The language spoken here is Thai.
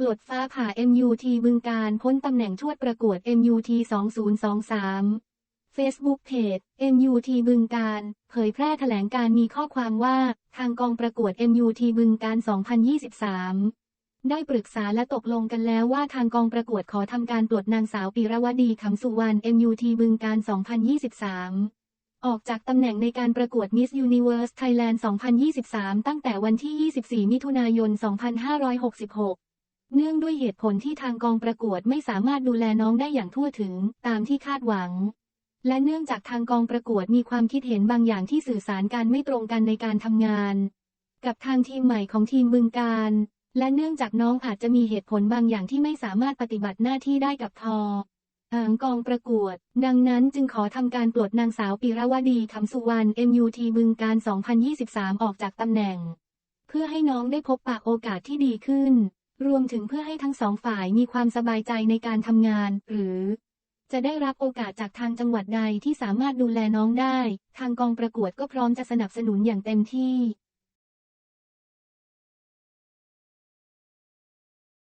ปลดฟ้าผ่า MUT บึงการพ้นตำแหน่งชวดประกวด MUT 2023 Facebook Page MUT บึงการ เผยแพร่แถลงการมีข้อความว่า ทางกองประกวด MUT บึงการ 2023 ได้ปรึกษาและตกลงกันแล้วว่าทางกองประกวดขอทำการปลดนางสาวปีรวดีขำสุวรรณ MUT บึงการ 2023ออกจากตำแหน่งในการประกวด Miss Universe Thailand 2023 ตั้งแต่วันที่ 24 มิถุนายน 2566 เนื่องด้วยเหตุผลที่ทางกองประกวดไม่สามารถดูแลน้องได้อย่างทั่วถึงตามที่คาดหวัง และเนื่องจากทางกองประกวดมีความคิดเห็นบางอย่างที่สื่อสารการไม่ตรงกันในการทำงาน กับทางทีมใหม่ของทีมบึงการ และเนื่องจากน้องอาจจะมีเหตุผลบางอย่างที่ไม่สามารถปฏิบัติหน้าที่ได้กับทอหางกองประกวด ดังนั้นจึงขอทำการปลดนางสาวปีรวดีคำสุวรรณ MUT บึงการ 2023 ออกจากตำแหน่ง เพื่อให้น้องได้พบปะโอกาสที่ดีขึ้น รวมถึงเพื่อให้ทั้งสองฝ่ายมีความสบายใจในการทำงาน หรือ จะได้รับโอกาสจากทางจังหวัดใดที่สามารถดูแลน้องได้ ทางกองประกวดก็พร้อมจะสนับสนุนอย่างเต็มที่